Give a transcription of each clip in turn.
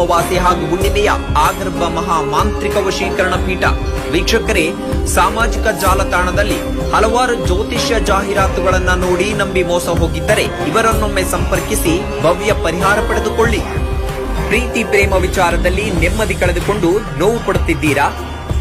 ಅಮಾವಾಸ್ಯೆ ಹಾಗೂ ಹುಣ್ಣಿಮೆಯ ಆಗರ್ಭ ಮಹಾ ಮಾಂತ್ರಿಕ ವಶೀಕರಣ ಪೀಠ. ವೀಕ್ಷಕರೇ, ಸಾಮಾಜಿಕ ಜಾಲತಾಣದಲ್ಲಿ ಹಲವಾರು ಜ್ಯೋತಿಷ್ಯ ಜಾಹೀರಾತುಗಳನ್ನು ನೋಡಿ ನಂಬಿ ಮೋಸ ಹೋಗಿದ್ದರೆ ಇವರನ್ನೊಮ್ಮೆ ಸಂಪರ್ಕಿಸಿ ಭವ್ಯ ಪರಿಹಾರ ಪಡೆದುಕೊಳ್ಳಿ. ಪ್ರೀತಿ ಪ್ರೇಮ ವಿಚಾರದಲ್ಲಿ ನೆಮ್ಮದಿ ಕಳೆದುಕೊಂಡು ನೋವು ಪಡುತ್ತಿದ್ದೀರಾ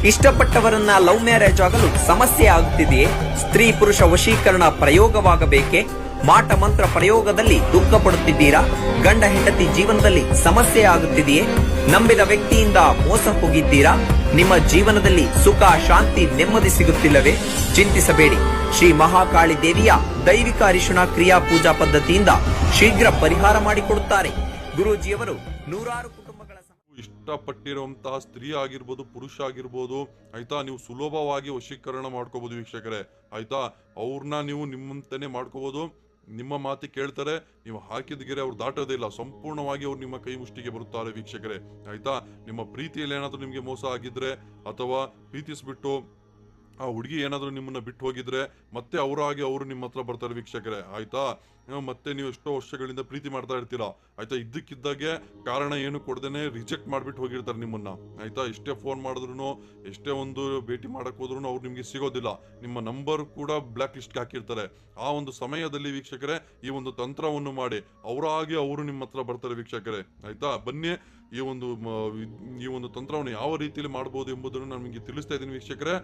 ಇಷ್ಟಪಟ್ಟವರನ್ನ ಲವ್ ಮ್ಯಾರೇಜ್ ಆಗಲು ಸಮಸ್ಯೆ ಆಗುತ್ತಿದೆಯೇ? ಸ್ತ್ರೀ ಪುರುಷ ವಶೀಕರಣ ಪ್ರಯೋಗವಾಗಬೇಕೆ? ಮಾಟ ಮಂತ್ರ ಪ್ರಯೋಗದಲ್ಲಿ ದುಃಖ ಪಡುತ್ತಿದ್ದೀರಾ ಗಂಡ ಹೆಂಡತಿ ಜೀವನದಲ್ಲಿ ಸಮಸ್ಯೆ ಆಗುತ್ತಿದೆಯೇ? ನಂಬಿದ ವ್ಯಕ್ತಿಯಿಂದ ಮೋಸ ಹೋಗಿದ್ದೀರಾ? ನಿಮ್ಮ ಜೀವನದಲ್ಲಿ ಸುಖ, ಶಾಂತಿ ನೆಮ್ಮದಿ ಸಿಗುತ್ತಿಲ್ಲವೇ? ಚಿಂತಿಸಬೇಡಿ. ಶ್ರೀ ಮಹಾಕಾಳಿ ದೇವಿಯ ದೈವಿಕ ಅರಿಶುಣ ಕ್ರಿಯಾ ಪೂಜಾ ಪದ್ಧತಿಯಿಂದ ಶೀಘ್ರ ಪರಿಹಾರ ಮಾಡಿಕೊಡುತ್ತಾರೆ. ಗುರುಜಿಯವರು ನೂರಾರು ಕುಟುಂಬಗಳ ಇಷ್ಟಪಟ್ಟಿರುವಂತಹ ಸ್ತ್ರೀ ಆಗಿರ್ಬೋದು, ಪುರುಷ ಆಗಿರ್ಬೋದು, ಆಯ್ತಾ, ನೀವು ಸುಲಭವಾಗಿ ವಶೀಕರಣ ಮಾಡ್ಕೋಬಹುದು ವೀಕ್ಷಕರೇ. ಆಯ್ತಾ, ಅವ್ರನ್ನ ನೀವು ನಿಮ್ಮಂತಾನೆ ಮಾಡ್ಕೋಬಹುದು ನಿಮ್ಮ ಮಾತಿ ಕೇಳ್ತಾರೆ, ನೀವು ಹಾಕಿದ ಗೆರೆ ಅವ್ರು ದಾಟೋದೇ ಇಲ್ಲ, ಸಂಪೂರ್ಣವಾಗಿ ಅವ್ರು ನಿಮ್ಮ ಕೈ ಮುಷ್ಟಿಗೆ ಬರುತ್ತಾರೆ ವೀಕ್ಷಕರೇ. ಆಯ್ತಾ? ನಿಮ್ಮ ಪ್ರೀತಿಯಲ್ಲಿ ಏನಾದರೂ ನಿಮಗೆ ಮೋಸ ಆಗಿದ್ರೆ ಅಥವಾ ಪ್ರೀತಿಸ್ಬಿಟ್ಟು ಆ ಹುಡುಗಿ ಏನಾದರೂ ನಿಮ್ಮನ್ನ ಬಿಟ್ಟು ಹೋಗಿದ್ರೆ ಮತ್ತೆ ಅವರಾಗಿ ಅವರು ನಿಮ್ಮ ಹತ್ರ ಬರ್ತಾರೆ ವೀಕ್ಷಕರೇ. ಆಯ್ತಾ? ಮತ್ತೆ ನೀವು ಎಷ್ಟೋ ವರ್ಷಗಳಿಂದ ಪ್ರೀತಿ ಮಾಡ್ತಾ ಇರ್ತೀರಾ. ಆಯ್ತಾ, ಇದ್ದಕ್ಕಿದ್ದಾಗೆ ಕಾರಣ ಏನು ಕೊಡ್ದೇನೆ ರಿಜೆಕ್ಟ್ ಮಾಡ್ಬಿಟ್ಟು ಹೋಗಿರ್ತಾರೆ ನಿಮ್ಮನ್ನ. ಆಯ್ತಾ, ಎಷ್ಟೇ ಫೋನ್ ಮಾಡಿದ್ರು ಎಷ್ಟೇ ಒಂದು ಭೇಟಿ ಮಾಡಕ್ ಹೋದ್ರು ಅವ್ರು ನಿಮ್ಗೆ ಸಿಗೋದಿಲ್ಲ. ನಿಮ್ಮ ನಂಬರ್ ಕೂಡ ಬ್ಲಾಕ್ ಲಿಸ್ಟ್ಗೆ ಹಾಕಿರ್ತಾರೆ. ಆ ಒಂದು ಸಮಯದಲ್ಲಿ ವೀಕ್ಷಕರೇ, ಈ ಒಂದು ತಂತ್ರವನ್ನು ಮಾಡಿ, ಅವರಾಗಿ ಅವರು ನಿಮ್ಮ ಹತ್ರ ಬರ್ತಾರೆ ವೀಕ್ಷಕರೇ. ಆಯ್ತಾ, ಬನ್ನಿ, ಈ ಒಂದು ಈ ಒಂದು ತಂತ್ರವನ್ನು ಯಾವ ರೀತಿಯಲ್ಲಿ ಮಾಡಬಹುದು ಎಂಬುದನ್ನು ನಾನು ನಿಮಗೆ ತಿಳಿಸ್ತಾ ಇದ್ದೀನಿ ವೀಕ್ಷಕರೇ.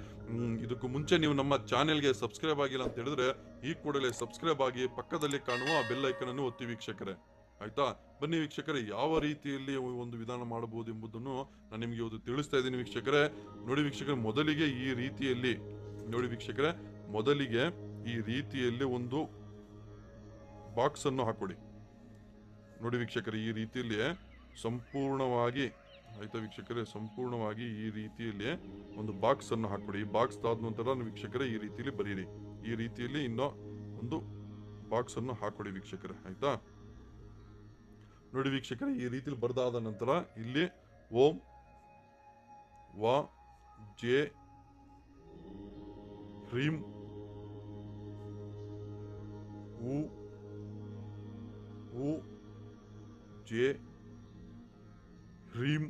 ಇದಕ್ಕೂ ಮುಂಚೆ ನೀವು ನಮ್ಮ ಚಾನೆಲ್ಗೆ ಸಬ್ಸ್ಕ್ರೈಬ್ ಆಗಿಲ್ಲ ಅಂತ ಹೇಳಿದ್ರೆ ಈ ಕೂಡಲೇ ಸಬ್ಸ್ಕ್ರೈಬ್ ಆಗಿ ಪಕ್ಕದಲ್ಲಿ ಕಾಣುವ ಬೆಲ್ ಐಕನ್ ಅನ್ನು ಒತ್ತಿ ವೀಕ್ಷಕರೇ. ಆಯ್ತಾ? ಬನ್ನಿ ವೀಕ್ಷಕರೇ, ಯಾವ ರೀತಿಯಲ್ಲಿ ಒಂದು ವಿಧಾನ ಮಾಡಬಹುದು ಎಂಬುದನ್ನು ನಾನು ನಿಮಗೆ ಇವತ್ತು ತಿಳಿಸ್ತಾ ಇದ್ದೀನಿ ವೀಕ್ಷಕರೇ. ನೋಡಿ ವೀಕ್ಷಕರೇ, ಮೊದಲಿಗೆ ಈ ರೀತಿಯಲ್ಲಿ, ನೋಡಿ ವೀಕ್ಷಕರೇ, ಮೊದಲಿಗೆ ಈ ರೀತಿಯಲ್ಲಿ ಒಂದು ಬಾಕ್ಸ್ ಅನ್ನು ಹಾಕೊಡಿ. ನೋಡಿ ವೀಕ್ಷಕರೇ, ಈ ರೀತಿಯಲ್ಲಿ ಸಂಪೂರ್ಣವಾಗಿ ಆಯ್ತಾ ವೀಕ್ಷಕರೇ, ಸಂಪೂರ್ಣವಾಗಿ ಈ ರೀತಿಯಲ್ಲಿ ಒಂದು ಬಾಕ್ಸ್ ಅನ್ನು ಹಾಕ್ಬಿಡಿ. ಈ ಬಾಕ್ಸ್ ಆದ ನಂತರ ವೀಕ್ಷಕರೇ, ಈ ರೀತಿಯಲ್ಲಿ ಬರೀರಿ. ಈ ರೀತಿಯಲ್ಲಿ ಇನ್ನೂ ಒಂದು ಬಾಕ್ಸ್ ಅನ್ನು ಹಾಕೊಡಿ ವೀಕ್ಷಕರೇ, ಆಯ್ತಾ? ನೋಡಿ ವೀಕ್ಷಕರೇ, ಈ ರೀತಿಯಲ್ಲಿ ಬರೆದಾದ ನಂತರ ಇಲ್ಲಿ ಓಂ, ವ, ಜೆ, ಹ್ರೀಂ, ಉ ಉ, ಜೆ, ಹ್ರೀಂ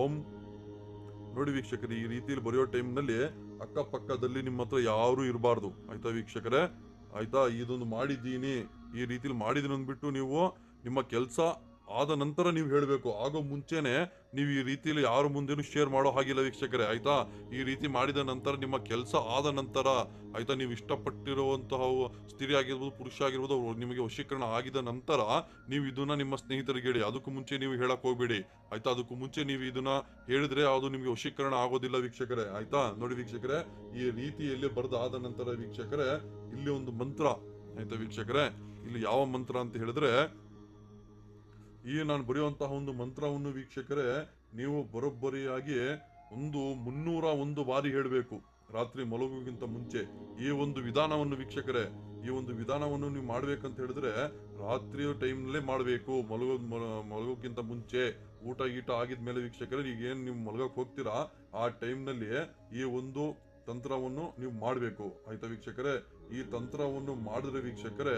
ಓಂ. ನೋಡಿ ವೀಕ್ಷಕರೇ, ಈ ರೀತಿಯಲ್ಲಿ ಬರೆಯೋ ಟೈಮ್ನಲ್ಲಿ ಅಕ್ಕಪಕ್ಕದಲ್ಲಿ ನಿಮ್ಮ ಹತ್ರ ಯಾರು ಇರಬಾರ್ದು. ಆಯ್ತಾ ವೀಕ್ಷಕರೇ? ಆಯ್ತಾ? ಇದೊಂದು ಮಾಡಿದ್ದೀನಿ. ಈ ರೀತಿಲಿ ಮಾಡಿದ್ದೀನಿ ಅಂದ್ಬಿಟ್ಟು ನೀವು ನಿಮ್ಮ ಕೆಲಸ ಆದ ನಂತರ ನೀವು ಹೇಳಬೇಕು, ಆಗೋ ಮುಂಚೆನೆ ನೀವು ಈ ರೀತಿಯಲ್ಲಿ ಯಾರ ಮುಂದೇನು ಶೇರ್ ಮಾಡೋ ಹಾಗಿಲ್ಲ ವೀಕ್ಷಕರೇ, ಆಯ್ತಾ? ಈ ರೀತಿ ಮಾಡಿದ ನಂತರ ನಿಮ್ಮ ಕೆಲಸ ಆದ ನಂತರ, ಆಯ್ತಾ? ನೀವು ಇಷ್ಟಪಟ್ಟಿರುವಂತಹ ಸ್ತ್ರೀ ಆಗಿರ್ಬೋದು, ಪುರುಷ ಆಗಿರ್ಬೋದು ನಿಮಗೆ ವಶೀಕರಣ ಆಗಿದ ನಂತರ ನೀವು ಇದನ್ನ ನಿಮ್ಮ ಸ್ನೇಹಿತರಿಗೆ ಹೇಳಿ. ಅದಕ್ಕೂ ಮುಂಚೆ ನೀವು ಹೇಳಕ್ ಹೋಗ್ಬೇಡಿ. ಆಯ್ತಾ? ಅದಕ್ಕೂ ಮುಂಚೆ ನೀವು ಇದನ್ನ ಹೇಳಿದ್ರೆ ಅದು ನಿಮಗೆ ವಶೀಕರಣ ಆಗೋದಿಲ್ಲ ವೀಕ್ಷಕರೇ, ಆಯ್ತಾ? ನೋಡಿ ವೀಕ್ಷಕರೇ, ಈ ರೀತಿಯಲ್ಲಿ ಬರೆದ ಆದ ನಂತರ ವೀಕ್ಷಕರೇ, ಇಲ್ಲಿ ಒಂದು ಮಂತ್ರ, ಆಯ್ತಾ ವೀಕ್ಷಕರೇ? ಇಲ್ಲಿ ಯಾವ ಮಂತ್ರ ಅಂತ ಹೇಳಿದ್ರೆ ಈ ನಾನು ಬರೆಯುವಂತಹ ಒಂದು ಮಂತ್ರವನ್ನು ವೀಕ್ಷಕರೇ, ನೀವು ಬರೋಬ್ಬರಿಯಾಗಿ ಒಂದು ಮುನ್ನೂರ ಒಂದು ಬಾರಿ ಹೇಳಬೇಕು. ರಾತ್ರಿ ಮಲಗುವುದಕ್ಕಿಂತ ಮುಂಚೆ ಈ ಒಂದು ವಿಧಾನವನ್ನು ವೀಕ್ಷಕರೇ, ಈ ಒಂದು ವಿಧಾನವನ್ನು ನೀವು ಮಾಡ್ಬೇಕಂತ ಹೇಳಿದ್ರೆ ರಾತ್ರಿ ಟೈಮ್ನಲ್ಲೇ ಮಾಡಬೇಕು. ಮಲಗೋ ಮಲಗೋಕ್ಕಿಂತ ಮುಂಚೆ ಊಟ ಗೀಟ ಆಗಿದ್ಮೇಲೆ ವೀಕ್ಷಕರೇ, ಈಗ ಏನು ನೀವು ಮಲಗಕ್ಕೆ ಹೋಗ್ತೀರಾ, ಆ ಟೈಮ್ನಲ್ಲಿ ಈ ಒಂದು ತಂತ್ರವನ್ನು ನೀವು ಮಾಡಬೇಕು. ಆಯ್ತಾ ವೀಕ್ಷಕರೇ? ಈ ತಂತ್ರವನ್ನು ಮಾಡಿದ್ರೆ ವೀಕ್ಷಕರೇ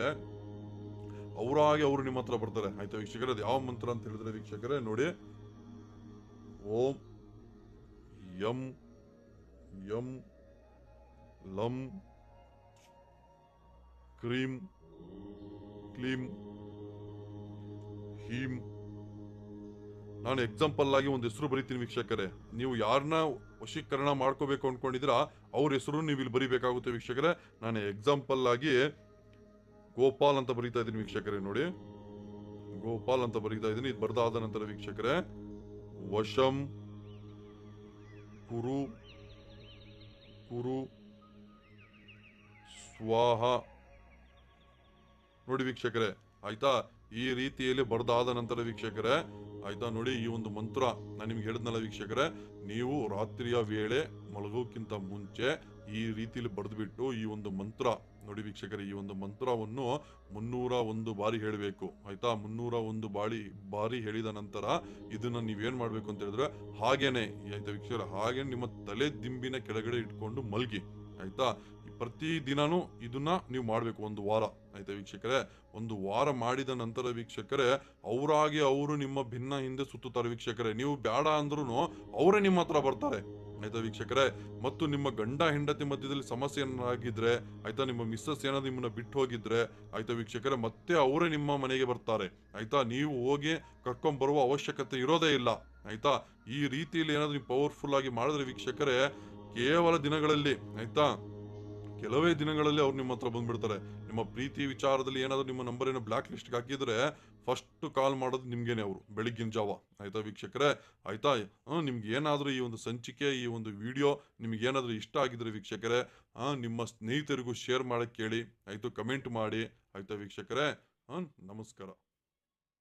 ಅವರಾಗಿ ಅವರು ನಿಮ್ಮ ಹತ್ರ ಬರ್ತಾರೆ. ಆಯ್ತಾ ವೀಕ್ಷಕರೇ ಯಾವ ಮಂತ್ರ ಅಂತ ಹೇಳಿದ್ರೆ ವೀಕ್ಷಕರೇ, ನೋಡಿ. ಓಂ ಯಂ ಯಂ ಲಂ ಕ್ರೀಂ ಕ್ಲೀಂ ಹೀಂ. ನಾನು ಎಕ್ಸಾಂಪಲ್ ಆಗಿ ಒಂದು ಹೆಸರು ಬರೀತೀನಿ ವೀಕ್ಷಕರೇ. ನೀವು ಯಾರನ್ನ ವಶೀಕರಣ ಮಾಡ್ಕೋಬೇಕು ಅನ್ಕೊಂಡಿದ್ರ ಅವ್ರ ಹೆಸರು ನೀವು ಇಲ್ಲಿ ಬರಿಬೇಕಾಗುತ್ತೆ ವೀಕ್ಷಕರೇ. ನಾನು ಎಕ್ಸಾಂಪಲ್ ಆಗಿ ಗೋಪಾಲ್ ಅಂತ ಬರೀತಾ ಇದ್ದೀನಿ ವೀಕ್ಷಕರೇ ನೋಡಿ. ಗೋಪಾಲ್ ಅಂತ ಬರೀತಾ ಇದ್ದೀನಿ. ಇದು ಬರ್ದಾದ ನಂತರ ವೀಕ್ಷಕರೇ, ವಶಂ ಕುರು ಕುರು, ಸ್ವಾಹ. ನೋಡಿ ವೀಕ್ಷಕರೇ, ಆಯ್ತಾ? ಈ ರೀತಿಯಲ್ಲಿ ಬರ್ದಾದ ನಂತರ ವೀಕ್ಷಕರೇ, ಆಯ್ತಾ ನೋಡಿ ಈ ಒಂದು ಮಂತ್ರ ನಾನು ನಿಮ್ಗೆ ಹೇಳಿದ್ನಲ್ಲ ವೀಕ್ಷಕರೇ, ನೀವು ರಾತ್ರಿಯ ವೇಳೆ ಮಲಗೋಕ್ಕಿಂತ ಮುಂಚೆ ಈ ರೀತಿಯಲ್ಲಿ ಬರೆದ್ಬಿಟ್ಟು ಈ ಒಂದು ಮಂತ್ರ, ನೋಡಿ ವೀಕ್ಷಕರೇ, ಈ ಒಂದು ಮಂತ್ರವನ್ನು ಮುನ್ನೂರ ಒಂದು ಬಾರಿ ಹೇಳಬೇಕು. ಆಯ್ತಾ? ಮುನ್ನೂರ ಒಂದು ಬಾರಿ ಬಾರಿ ಹೇಳಿದ ನಂತರ ಇದನ್ನ ನೀವೇನ್ ಮಾಡ್ಬೇಕು ಅಂತ ಹೇಳಿದ್ರೆ, ಹಾಗೇನೆ, ಆಯ್ತಾ ವೀಕ್ಷಕರ ಹಾಗೆ ನಿಮ್ಮ ತಲೆ ದಿಂಬಿನ ಕೆಳಗಡೆ ಇಟ್ಕೊಂಡು ಮಲ್ಗಿ, ಆಯ್ತಾ? ಪ್ರತಿ ದಿನಾನು ಇದನ್ನ ನೀವು ಮಾಡಬೇಕು, ಒಂದು ವಾರ, ಆಯ್ತಾ ವೀಕ್ಷಕರೇ? ಒಂದು ವಾರ ಮಾಡಿದ ನಂತರ ವೀಕ್ಷಕರೇ, ಅವರಾಗಿ ಅವರು ನಿಮ್ಮ ಭಿನ್ನ ಹಿಂದೆ ಸುತ್ತುತ್ತಾರೆ ವೀಕ್ಷಕರೇ. ನೀವು ಬೇಡ ಅಂದ್ರೂ ಅವರೇ ನಿಮ್ಮ ಹತ್ರ ಬರ್ತಾರೆ. ಆಯ್ತಾ ವೀಕ್ಷಕರೇ, ಮತ್ತು ನಿಮ್ಮ ಗಂಡ ಹೆಂಡತಿ ಮಧ್ಯದಲ್ಲಿ ಸಮಸ್ಯೆ ಏನಾಗಿದ್ರೆ ಆಯ್ತಾ, ನಿಮ್ಮ ಮಿಸ್ಸಸ್ ಏನಾದ್ರು ನಿಮ್ಮನ್ನ ಬಿಟ್ಟು ಹೋಗಿದ್ರೆ, ಆಯ್ತಾ ವೀಕ್ಷಕರೇ, ಮತ್ತೆ ಅವರೇ ನಿಮ್ಮ ಮನೆಗೆ ಬರ್ತಾರೆ. ಆಯ್ತಾ, ನೀವು ಹೋಗಿ ಕರ್ಕೊಂಡ್ ಬರುವ ಅವಶ್ಯಕತೆ ಇರೋದೇ ಇಲ್ಲ. ಆಯ್ತಾ, ಈ ರೀತಿಯಲ್ಲಿ ಏನಾದ್ರು ನೀವು ಪವರ್ಫುಲ್ ಆಗಿ ಮಾಡಿದ್ರೆ ವೀಕ್ಷಕರೇ, ಕೇವಲ ದಿನಗಳಲ್ಲಿ, ಆಯ್ತಾ, ಕೆಲವೇ ದಿನಗಳಲ್ಲಿ ಅವ್ರು ನಿಮ್ಮ ಹತ್ರ ಬಂದ್ಬಿಡ್ತಾರೆ. ನಿಮ್ಮ ಪ್ರೀತಿ ವಿಚಾರದಲ್ಲಿ ಏನಾದರೂ ನಿಮ್ಮ ನಂಬರ್ ಏನೋ ಬ್ಲಾಕ್ ಲಿಸ್ಟ್ಗೆ ಹಾಕಿದ್ರೆ ಫಸ್ಟ್ ಕಾಲ್ ಮಾಡೋದು ನಿಮ್ಗೇನೆ ಅವರು, ಬೆಳಿಗ್ಗಿನ ಜಾವ. ಆಯ್ತಾ ವೀಕ್ಷಕರೇ? ಆಯ್ತಾ? ನಿಮ್ಗೆ ಏನಾದರೂ ಈ ಒಂದು ಸಂಚಿಕೆ, ಈ ಒಂದು ವಿಡಿಯೋ ನಿಮ್ಗೆ ಏನಾದರೂ ಇಷ್ಟ ಆಗಿದ್ರೆ ವೀಕ್ಷಕರೇ ನಿಮ್ಮ ಸ್ನೇಹಿತರಿಗೂ ಶೇರ್ ಮಾಡಕ್ಕೆ ಕೇಳಿ. ಆಯ್ತು, ಕಮೆಂಟ್ ಮಾಡಿ. ಆಯ್ತಾ ವೀಕ್ಷಕರೇ? ನಮಸ್ಕಾರ.